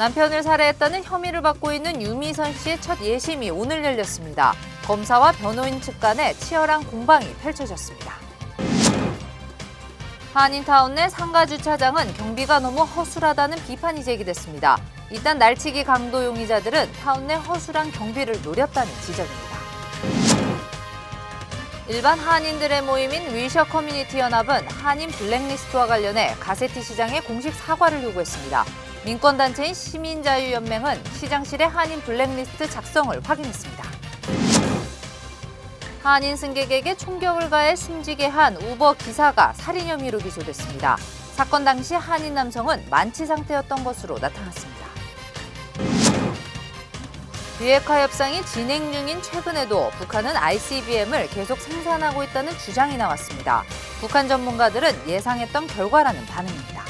남편을 살해했다는 혐의를 받고 있는 유미선 씨의 첫 예심이 오늘 열렸습니다. 검사와 변호인 측 간에 치열한 공방이 펼쳐졌습니다. 한인타운 내 상가 주차장은 경비가 너무 허술하다는 비판이 제기됐습니다. 일단 날치기 강도 용의자들은 타운 내 허술한 경비를 노렸다는 지적입니다. 일반 한인들의 모임인 위셔 커뮤니티 연합은 한인 블랙리스트와 관련해 가세티 시장에 공식 사과를 요구했습니다. 민권단체인 시민자유연맹은 시장실의 한인 블랙리스트 작성을 확인했습니다. 한인 승객에게 총격을 가해 숨지게 한 우버 기사가 살인 혐의로 기소됐습니다. 사건 당시 한인 남성은 만취 상태였던 것으로 나타났습니다. 비핵화 협상이 진행 중인 최근에도 북한은 ICBM을 계속 생산하고 있다는 주장이 나왔습니다. 북한 전문가들은 예상했던 결과라는 반응입니다.